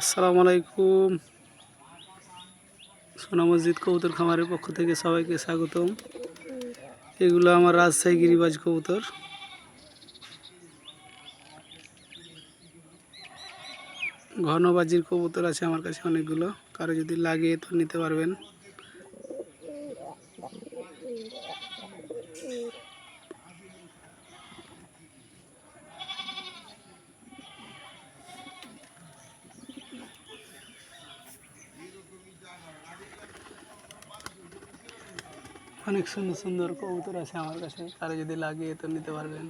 আসসালামু আলাইকুম। সোনা মসজিদ কবুতর খামারের পক্ষ থেকে সবাইকে স্বাগতম। এগুলো আমার রাজশাহী গিরিবাজ কবুতর। ঘনবাজির কবুতর আছে আমার কাছে অনেকগুলো। কারও যদি লাগে তো নিতে পারবেন। অনেক সুন্দর সুন্দর কবুতর আছে আমার কাছে কারও যদি লাগে তো নিতে পারবেন।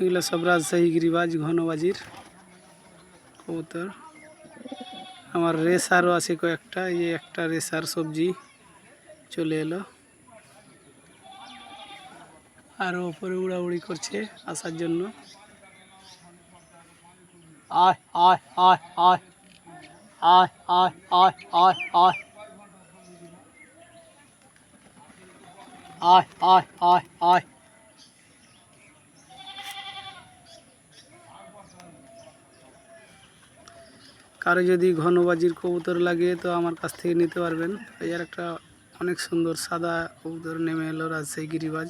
এগুলো সব রাজশাহী গিরিবাজ, ঘনবাজির কবুতর। আমার রেসারও আছে কয়েকটা, এই একটা রেসার সবজি চলে এলো। আরও ওপরে উড়াউড়ি করছে আসার জন্য। আয় আয় আয় আয়। আয় আয় আয় আয় আয়। আয় আয় আয় আয়। কারও যদি ঘনবাজির কবুতর লাগে তো আমার কাছ থেকে নিতে পারবেন। এই আর একটা অনেক সুন্দর সাদা কবুতর নেমে এলো রাজশাহী গিরিবাজ।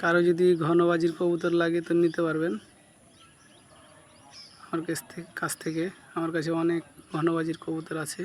কারও যদি ঘনবাজির কবুতর লাগে তো নিতে পারবেন। আমার কাছ থেকে কাছ থেকে আমার কাছে অনেক ঘনবাজির কবুতর আছে।